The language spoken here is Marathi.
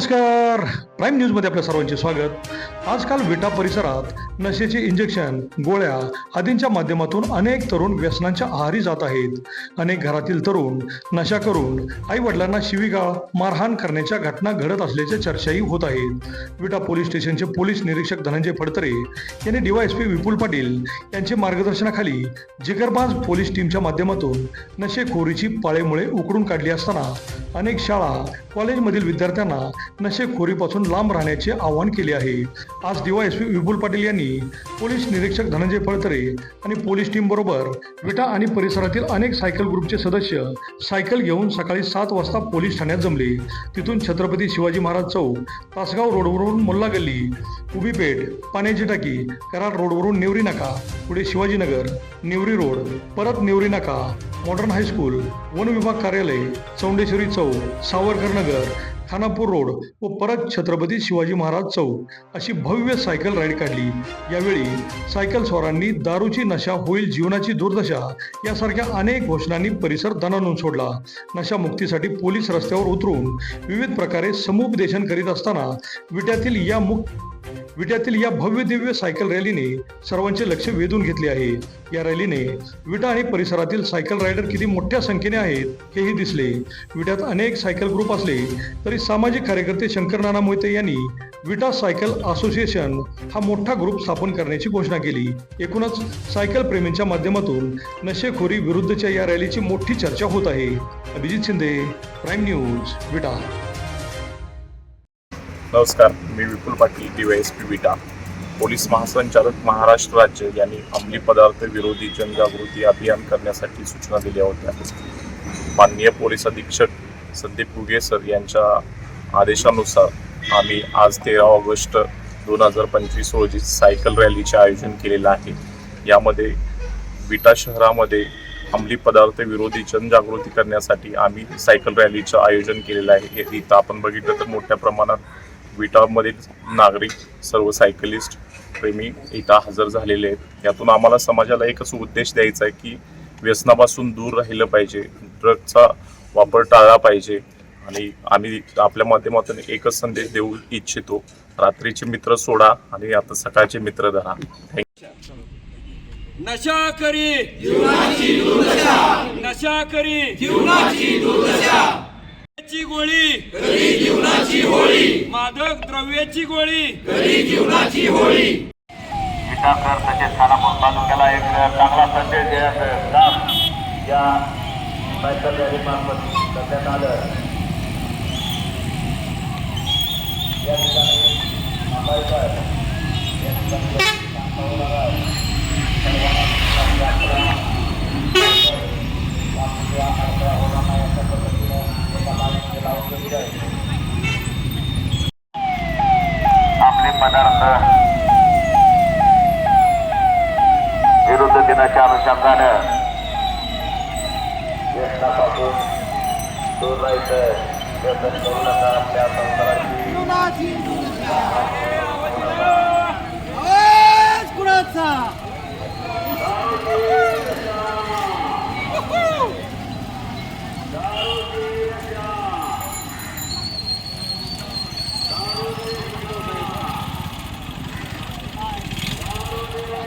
नमस्कार प्राईम न्यूजमध्ये आपल्या सर्वांचे स्वागत. आजकाल विटा परिसरात नशेचे इंजेक्शन गोळ्या आदींच्या माध्यमातून अनेक तरुण व्यसनांच्या आहारी जात आहेत. अनेक घरातील तरुण नशा करून आई वडिलांना शिवीगाळ मारहाण करण्याच्या घटना घडत असल्याच्या चर्चाही होत आहेत विटा पोलीस स्टेशनचे पोलीस निरीक्षक धनंजय फडतरे यांनी डीवायएसपी विपुल पाटील यांच्या मार्गदर्शनाखाली जिगरबाज पोलीस टीमच्या माध्यमातून नशेखोरीची पाळेमुळे उकडून काढली असताना अनेक शाळा कॉलेजमधील विद्यार्थ्यांना नशेखोरीपासून लांब राहण्याचे आवाहन केले आहे. आज डीवायएसपी विपुल पाटील यांनी पोलीस निरीक्षक धनंजय फळतरे आणि पोलीस टीम बरोबर विटा आणि परिसरातील अनेक सायकल ग्रुपचे सदस्य सायकल घेऊन सकाळी सात वाजता पोलीस ठाण्यात जमले. तिथून छत्रपती शिवाजी महाराज चौक तासगाव रोडवरून मुल्ला गल्ली उभीपेठ पाण्याची टाकी कराड रोडवरून नेवरी नाका पुढे शिवाजीनगर नेवरी रोड परत नेवरी नाका मॉडर्न हायस्कूल वन विभाग कार्यालय चौंडेश्वरी चौक सावरकर नगर खानापूर रोड व परत छत्रपती शिवाजी महाराज चौक अशी भव्य सायकल राईड काढली. यावेळी सायकल स्वारांनी दारूची नशा होईल जीवनाची दुर्दशा यासारख्या अनेक घोषणांनी परिसर दणानून सोडला. नशा मुक्तीसाठी पोलीस रस्त्यावर उतरून विविध प्रकारे समुपदेशन करीत असताना विट्यातील या मुक्त विट्यातील या भव्य दिव्य सायकल रॅलीने सर्वांचे लक्ष वेधून घेतले आहे. या रॅलीने विटा आणि परिसरातील सायकल रायडर किती मोठ्या संख्येने आहेत हेही दिसले. विट्यात अनेक सायकल ग्रुप असले तरी सामाजिक कार्यकर्ते शंकर नाना मोहिते यांनी विटा सायकल असोसिएशन हा मोठा ग्रुप स्थापन करण्याची घोषणा केली. एकूणच सायकल प्रेमींच्या माध्यमातून नशेखोरी विरुद्धच्या या रॅलीची मोठी चर्चा होत आहे. Abhijit Shinde prime news Vita. नमस्कार मी विपुल पाटील डीवायएसपी विटा. पोलीस महासंचालक महाराष्ट्र राज्य यांनी अंमली पदार्थ विरोधी जनजागृती अभियान करण्यासाठी सूचना दिल्या होत्या. माननीय पोलीस अधीक्षक संदीप गुगे सर यांच्या आदेशानुसार आम्ही आज तेरा ऑगस्ट दोन हजार पंचवीस रोजी सायकल रॅलीचे आयोजन केलेलं आहे. यामध्ये विटा शहरामध्ये अंमली पदार्थ विरोधी जनजागृती करण्यासाठी आम्ही सायकल रॅलीचं आयोजन केलेलं आहे. हे- इथं आपण बघितलं तर मोठ्या प्रमाणात विटामधील नागरिक सर्व सायकलिस्ट प्रेमी इथं हजर झालेले आहेत यातून आम्हाला समाजाला एकच उद्देश द्यायचा आहे की व्यसनापासून दूर राहिलं पाहिजे ड्रगचा वापर टाळला पाहिजे आणि आम्ही आपल्या माध्यमातून एकच संदेश देऊ इच्छितो रात्रीचे मित्र सोडा आणि आता सकाळचे मित्र धरा थँक्यू नशा करी जीवनाची नशा करी जीवनाची गोळी करी जीवनाची होळी. मादक द्रव्याची गोळी. करी जीवनाची होळी. विटाकर तसेच खानापूर तालुक्याला एक चांगला संदेश देण्याचं काम या सायकल रॅलीमार्फत करण्यात आलं. अनुषंगानं व्यसनापासून दूर राहायचं व्यसन करू नका त्या संसाराची